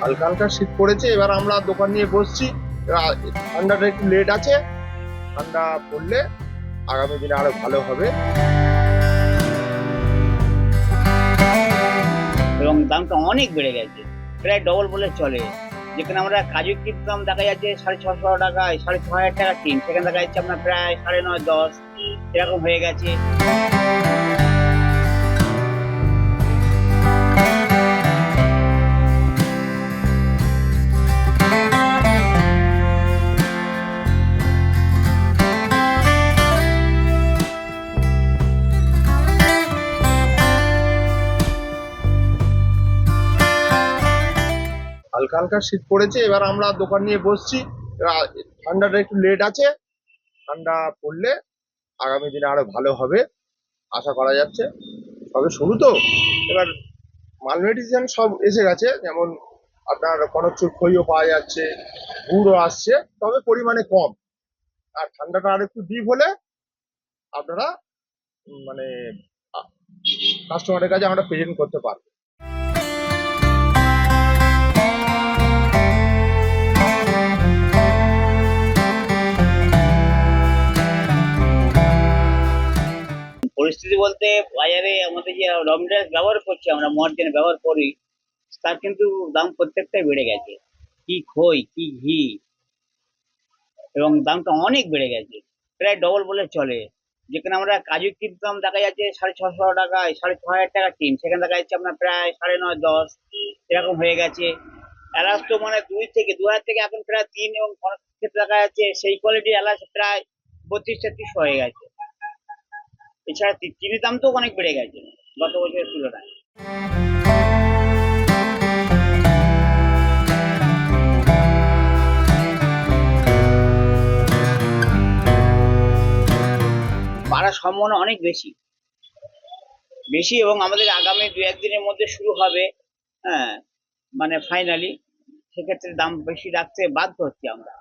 হালকা হালকা শীত পড়েছে, এবার আমরা দোকান নিয়ে বসছি। ঠান্ডাটা একটু লেট আছে। ঠান্ডা পড়লে আগামী দিনে আরও ভালো হবে। এবং দামটা অনেক বেড়ে গেছে, প্রায় ডবল বলে চলে। যেখানে আমরা কাজু কিনতাম দেখা যাচ্ছে সাড়ে ছশো টাকায় সাড়ে ছ হাজার টাকা টিন সেখানে দেখা যাচ্ছে আপনার প্রায় সাড়ে নয়, দশ, এরকম হয়ে গেছে। হালকা হালকা শীত পড়েছে, এবার আমরা দোকান নিয়ে বসছি। ঠান্ডাটা একটু লেট আছে, ঠান্ডা পড়লে আগামী দিনে আরও ভালো হবে, আশা করা যাচ্ছে। তবে শুরু তো, এবার মাল মেডিসিন সব এসে গেছে, যেমন আপনার কনকচুর খইও পাওয়া যাচ্ছে, গুড়ও আসছে, তবে পরিমাণে কম। আর ঠান্ডাটা আর একটু ডিপ হলে আপনারা মানে কাস্টমারের কাছে আমরা প্রেজেন্ট করতে পারব। বলতে বাজারে আমাদের যে রমডাস ব্যবহার করছি, আমরা মর্জেন ব্যবহার করি, তার কিন্তু দাম প্রত্যেকটাই বেড়ে গেছে। কি খই, কি ঘি, এবং দামটা অনেক বেড়ে গেছে। প্রায় ডবল বলে চলে। যেখানে আমরা কাজু কিনতাম দেখা যাচ্ছে সাড়ে ছশো টাকায় সাড়ে ছ হাজার টাকা টিন সেখানে দেখা যাচ্ছে আপনার প্রায় সাড়ে নয়, দশ, এরকম হয়ে গেছে। এলাচ তো মানে দুই থেকে, দু হাজার থেকে এখন প্রায় তিন এবং ক্ষেত্রে দেখা যাচ্ছে সেই কোয়ালিটির এলাচ প্রায় বত্রিশ তেত্রিশ হয়ে গেছে। এছাড়া চিনির দাম তো অনেক বেড়ে গেছে গত বছরের তুলনায়। বাড়ার সম্ভাবনা অনেক বেশি। বেশি এবং আমাদের আগামী দু, একদিনের মধ্যে শুরু হবে হ্যাঁ মানে ফাইনালি সেক্ষেত্রে দাম বেশি রাখতে বাধ্য হচ্ছি আমরা।